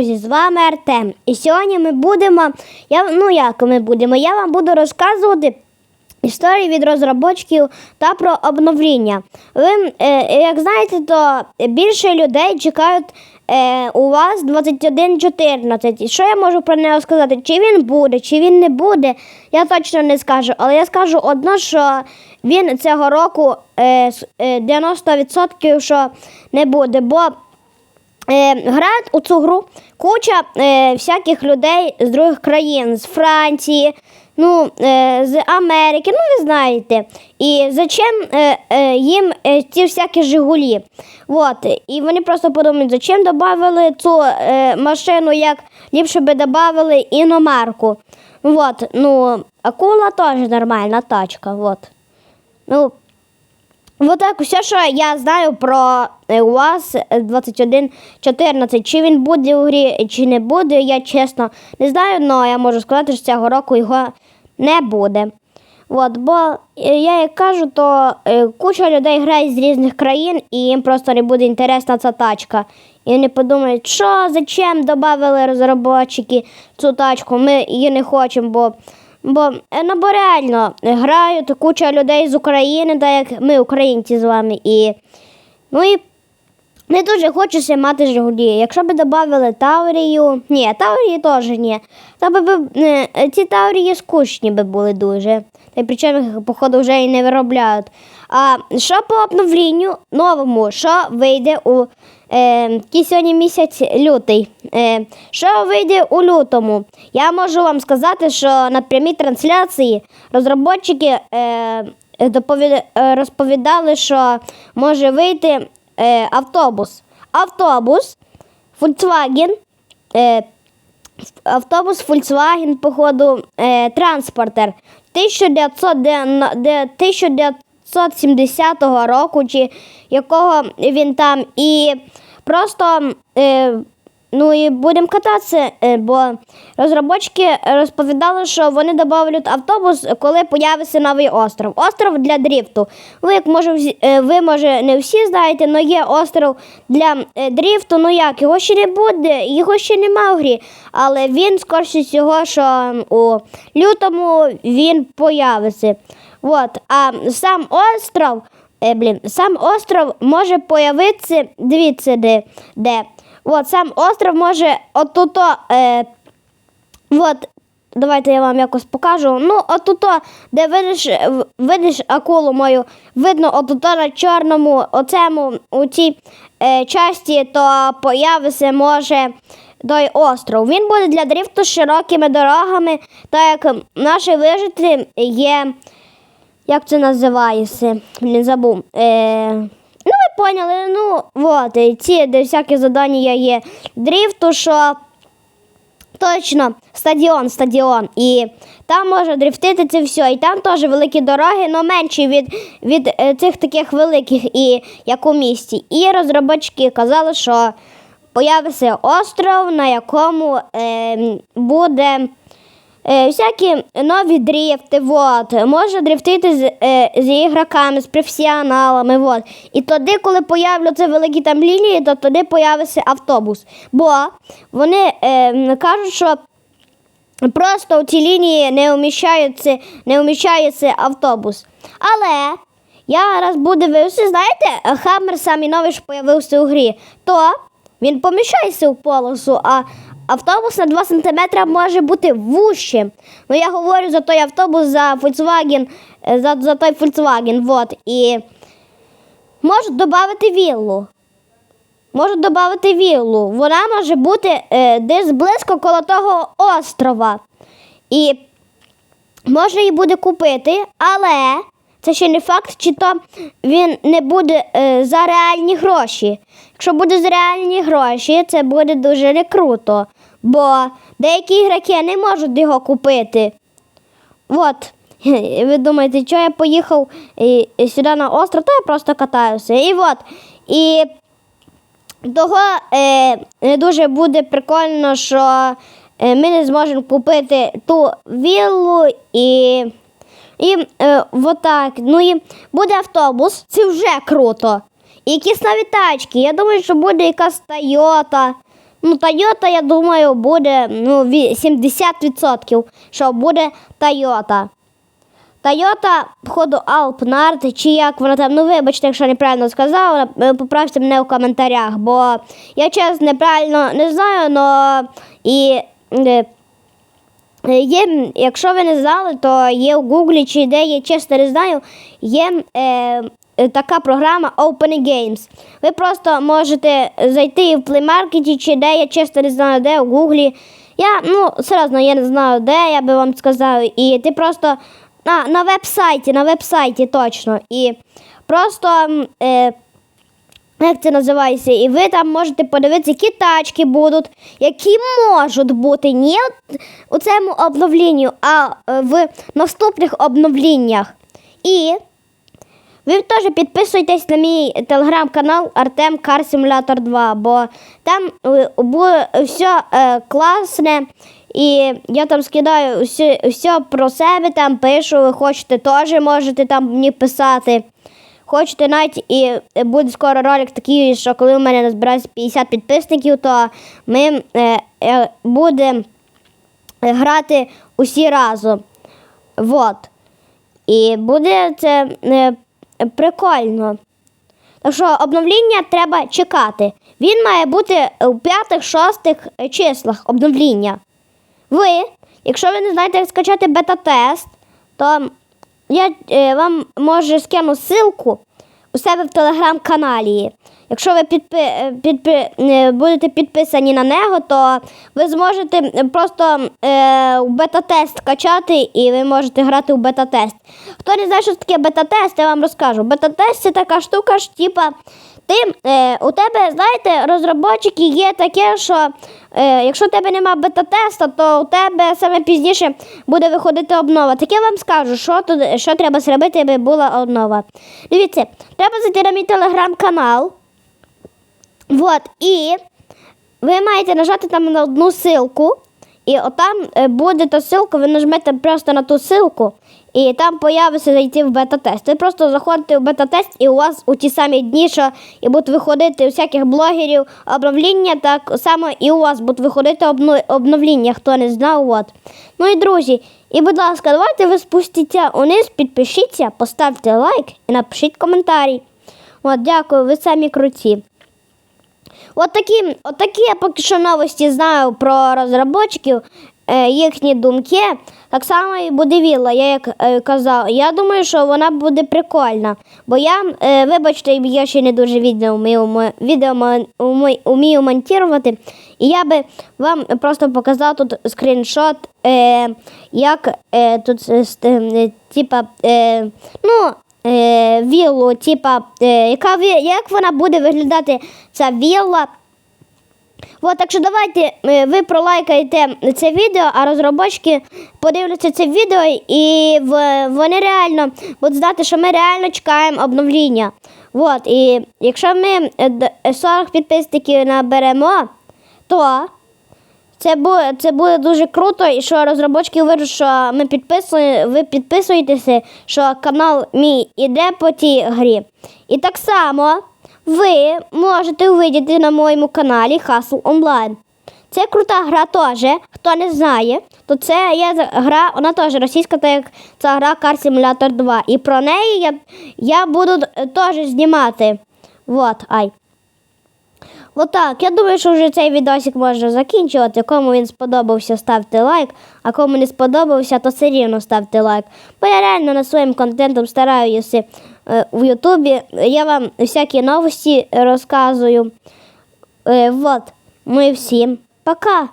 друзі, з вами Артем. І сьогодні ми будемо. Я, ну як ми будемо? Я вам буду розказувати історії від розробників та про обновлення. Ви, е, як знаєте, то більше людей чекають е, у вас 21.14. Що я можу про нього сказати? Чи він буде, чи він не буде, я точно не скажу. Але я скажу одно, що він цього року е, е, 90% що не буде. Бо е, грають у цю гру куча е, всяких людей з других країн, з Франції, ну, е, з Америки, ну ви знаєте. І зачем е, е, їм е, ці всякі Жигулі? Вот. І вони просто подумають, зачем додали цю е, машину, як ліпше би додали іномарку. Вот. Ну, акула теж нормальна тачка. Вот. Ну, Вот так, все, що я знаю про е, УАЗ 2114. Чи він буде у грі, чи не буде, я чесно не знаю, але я можу сказати, що цього року його не буде. От, бо е, я як кажу, то е, куча людей грає з різних країн і їм просто не буде інтересна ця тачка. І вони подумають, що зачем додали розробники цю тачку, ми її не хочемо, бо, бо, е, ну, бо реально грають куча людей з України, так як ми українці з вами. І, ну і не дуже хочеться мати Жигулі. Якщо б додали Таврію. Ні, Таврії теж ні. Та би, би, е, ці Таврії скучні би були дуже. Та й причому їх, походу, вже і не виробляють. А що по обновлінню новому, що вийде у який сьогодні місяць лютий? Е, що вийде у лютому? Я можу вам сказати, що на прямій трансляції розробники е, е, розповідали, що може вийти е, автобус. Автобус Volkswagen. Е, автобус Volkswagen, походу, е, транспортер 1900, де- на- де- 1970 року, чи якого він там. І просто е, ну і будемо кататися, е, бо розробники розповідали, що вони додають автобус, коли появиться новий остров. Остров для дріфту. Ви, як може, е, ви може не всі знаєте, але є остров для е, дріфту. Ну як, його ще не буде, його ще нема в грі. Але він, скоріше всього, що у лютому він появиться. От. А сам остров, е, блін, сам остров може появитися, дивіться, де. де. От, сам остров може отуто. Е, от, давайте я вам якось покажу. Ну, отуто, де видиш, видиш акулу мою, видно отуто на чорному, оцему, у цій е, часті, то появиться може той остров. Він буде для дрифту з широкими дорогами, так як наші вижити є. Як це називається? Не забув. Е, ну, ви поняли, ну, от, ці де всякі задання є дрифту, що точно стадіон, стадіон. І там може дрифтити це все. І там теж великі дороги, але менші від, від е, цих таких великих, і, як у місті. І розробники казали, що появиться остров, на якому е, буде. Е, всякі нові дрифти, вот. можна дрифтити з, е, з ігроками, з професіоналами. Вот. І тоді, коли появляться великі там лінії, то тоді появиться автобус. Бо вони е, кажуть, що просто в цій лінії не вміщається, не вміщається автобус. Але я раз буде вився, знаєте, Хаммер самий новий що появився у грі, то він поміщається в полосу, а автобус на 2 см може бути вущим. Ну я говорю за той автобус за Volkswagen, е, за, за той Volkswagen, вот. І можуть додати віллу. Можуть додати віллу. Вона може бути е, десь близько коло того острова. І може її буде купити, але це ще не факт, чи то він не буде е, за реальні гроші. Якщо буде за реальні гроші, це буде дуже не круто. Бо деякі ігроки не можуть його купити. От. Ви думаєте, що я поїхав е, сюди на остров, то я просто катаюся. І от. І того е, не дуже буде прикольно, що е, ми не зможемо купити ту віллу і. І е, отак. Ну і буде автобус, це вже круто. І якісь нові тачки. Я думаю, що буде якась Тойота. Ну, Toyota, я думаю, буде ну, 70%, що буде Toyota. Toyota, походу, Alpnard, чи як вона там, ну вибачте, якщо неправильно сказала, е, поправте мене в коментарях, бо я чесно неправильно не знаю, але і е, е, є, якщо ви не знали, то є в Гуглі чи де я чесно не знаю, є е, така програма Open Games. Ви просто можете зайти в Market чи де я чесно не знаю, де в Гуглі. Я, ну, серйозно, я не знаю, де я би вам сказав. І ти просто на, на веб-сайті, на веб-сайті точно. І просто. Е, як це називається? І ви там можете подивитися, які тачки будуть, які можуть бути не у цьому обновленні, а е, в наступних обновленнях. І ви теж підписуйтесь на мій телеграм-канал Артем Кар Симулятор 2, бо там е, буде все е, класне. І я там скидаю все, все про себе, там пишу, ви хочете теж можете там мені писати. Хочете навіть і буде скоро ролик такий, що коли у мене назбирається 50 підписників, то ми е, е, будемо грати усі разом. Вот. І буде це е, прикольно. Так що обновлення треба чекати. Він має бути у п'ятих-шостих числах обновлення. Ви, якщо ви не знаєте, як скачати бета-тест, то я е, вам може скину ссылку у себе в телеграм-каналі. Якщо ви підпи, е, підпи, е, будете підписані на нього, то ви зможете просто е, бета-тест качати і ви можете грати у бета-тест. Хто не знає, що таке бета-тест, я вам розкажу. Бета-тест це така штука, ж, типа, ти, е, у тебе, знаєте, розробники є таке, що е, якщо у тебе немає бета-теста, то у тебе саме пізніше буде виходити обнова. Так я вам скажу, що, тут, що треба зробити, аби була обнова. Дивіться, треба зайти на мій телеграм-канал. Вот, і ви маєте нажати там на одну ссылку, і отам е, буде та ссылка, ви нажмете просто на ту ссылку, і там появиться зайти в бета-тест. Ви просто заходите в бета-тест, і у вас у ті самі дні, що і будуть виходити у всяких блогерів обновлення, так само і у вас будуть виходити обно- обновлення, хто не знав. От. Ну і друзі, і будь ласка, давайте ви спустіться униз, підпишіться, поставте лайк і напишіть коментарі. От, дякую, ви самі круті. От такі, от такі я поки що новості знаю про розробників, е, їхні думки. Так само і буде вілла, я як е, казав. Я думаю, що вона буде прикольна. Бо я, е, вибачте, я ще не дуже відео вмію, відео вмію монтувати. І я би вам просто показав тут скріншот, як тут типа, ну, е, віллу, типа, е, яка, як вона буде виглядати ця вілла. От, так що давайте е, ви пролайкаєте це відео, а розробники подивляться це відео, і вони реально будуть знати, що ми реально чекаємо обновлення. От, і якщо ми е, 40 підписників наберемо, то це буде, це буде дуже круто, і що розробники вирішать, що ми підписуємо, ви підписуєтеся, що канал мій іде по тій грі. І так само ви можете увидіти на моєму каналі Hustle Online. Це крута гра теж. Хто не знає, то це є гра, вона теж російська, так як це гра Car Simulator 2. І про неї я, я буду е, теж знімати. Вот, ай. Отак, я думаю, що вже цей відосик можна закінчувати. Кому він сподобався, ставте лайк, а кому не сподобався, то все рівно ставте лайк. Бо я реально над своїм контентом стараюся е, в Ютубі. Я вам всякі новості розказую. Е, вот. ми всім пока!